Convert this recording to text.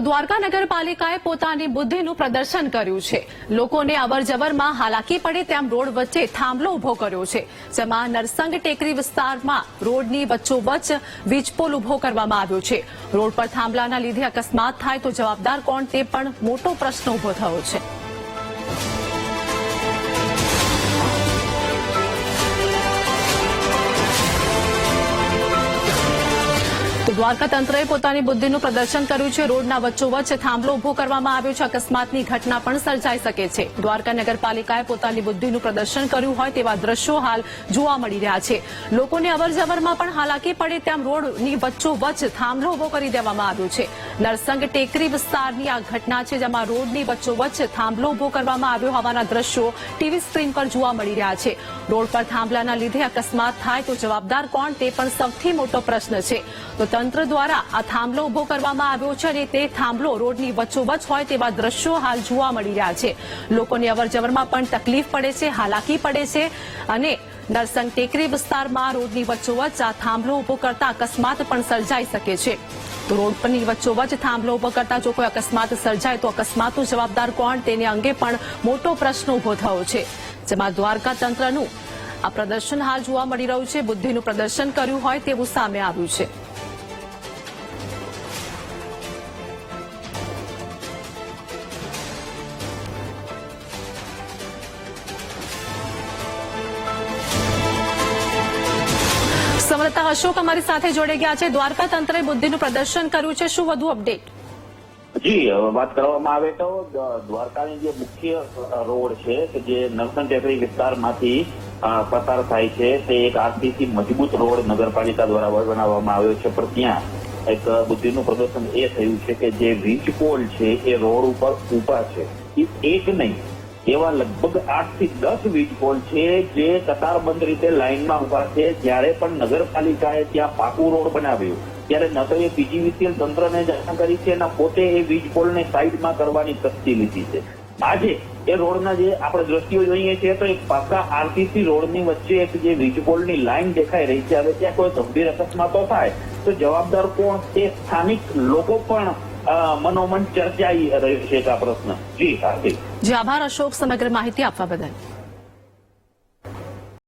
દ્વારકા નગરપાલિકાએ પોતાની બુદ્ધિનું પ્રદર્શન કર્યું છે. લોકોને અવરજવરમાં હાલાકી પડે તેમ રોડ વચ્ચે થાંભલો ઊભો કર્યો છે. જેમાં નરસંગ ટેકરી વિસ્તારમાં રોડની વચ્ચોવચ્ચ વીજપોલ ઊભો કરવામાં આવ્યો છે. રોડ પર થાંભલાના લીધે અકસ્માત થાય તો જવાબદાર કોણ તે પણ મોટો પ્રશ્ન ઊભો થયો છે. દ્વારકા તંત્રએ પોતાની બુદ્ધિનું પ્રદર્શન કર્યું છે. રોડના વચ્ચોવચ્ચ થાંભલો ઊભો કરવામાં આવ્યો છે. અકસ્માતની ઘટના પણ સર્જાઈ શકે છે. દ્વારકા નગરપાલિકાએ પોતાની બુદ્ધિનું પ્રદર્શન કર્યું હોય તેવા દ્રશ્યો હાલ જોવા મળી રહ્યા છે. લોકોને અવરજવરમાં પણ હાલાકી પડે તેમ રોડની વચ્ચોવચ્ચ થાંભલો ઊભો કરી દેવામાં આવ્યો છે. નરસંગ ટેકરી વિસ્તારની આ ઘટના છે જેમાં રોડની વચ્ચોવચ્ચ થાંભલો ઊભો કરવામાં આવ્યો હોવાના દ્રશ્યો ટીવી સ્ક્રીન પર જોવા મળી રહ્યા છે. રોડ પર થાંભલાના લીધે અકસ્માત થાય તો જવાબદાર કોણ તે પણ સૌથી મોટો પ્રશ્ન છે. તો તંત્ર દ્વારા આ થાંભલો ઊભો કરવામાં આવ્યો છે અને તે થાંભલો રોડની વચ્ચોવચ્ચ હોય તેવા દ્રશ્યો હાલ જોવા મળી રહ્યા છે. લોકોની અવરજવરમાં પણ તકલીફ પડે છે, હાલાકી પડે છે અને નરસંગ ટેકરી વિસ્તારમાં રોડની વચ્ચોવચ્ચ આ થાંભલો ઊભો કરતા અકસ્માત પણ સર્જાઈ શકે છે. રોડ પરની વચ્ચોવચ્ચ થાંભલો ઊભો કરતા જો કોઈ અકસ્માત સર્જાય તો અકસ્માતનું જવાબદાર કોણ તેને અંગે પણ મોટો પ્રશ્ન ઊભો થયો છે. જેમાં દ્વારકા તંત્રનું આ પ્રદર્શન હાલ જોવા મળી રહ્યું છે. બુદ્ધિનું પ્રદર્શન કર્યું હોય તેવું સામે આવ્યું છે. સમરતા અશોક અમારી સાથે જોડાઈ ગયા છે દ્વારકા તંત્રે બુદ્ધિનું પ્રદર્શન કર્યું છે. શું વધુ અપડેટ? જી વાત કરવામાં આવે તો દ્વારકાની જે મુખ્ય રોડ છે કે જે નરસન ટેકરી વિસ્તારમાંથી પસાર થાય છે તે એક આરસીસી મજબૂત રોડ નગરપાલિકા દ્વારા બનાવવામાં આવ્યો છે. પણ ત્યાં એક બુદ્ધિનું પ્રદર્શન એ થયું છે કે જે વીજ પોલ છે એ રોડ ઉપર ઊભા છે. એક નહીં એવા લગભગ આઠથી દસ વીજ પોલ છે જે કતારબંધ રીતે લાઇનમાં ઊભા છે. જ્યારે પણ નગરપાલિકાએ ત્યાં પાકું રોડ બનાવ્યું, ત્યારે ન તો એ પીજીવીસીએલ તંત્રને જાણ કરી છે અને પોતે એ વીજ પોલને સાઈડમાં કરવાની તસ્તી લીધી છે. આજે એ રોડના જે આપણે દ્રષ્ટિઓ જોઈએ છીએ તો એક પાકા આરટીસી રોડની વચ્ચે એક જે વીજ પોલની લાઈન દેખાઈ રહી છે. હવે ત્યાં કોઈ ગંભીર અકસ્માતો થાય તો જવાબદાર કોણ? તે સ્થાનિક લોકો પણ મનોમન ચર્ચાઈ રહ્યો છે આ પ્રશ્ન. જી, હાર્દિક. જી, આભાર અશોક સમગ્ર માહિતી આપવા બદલ.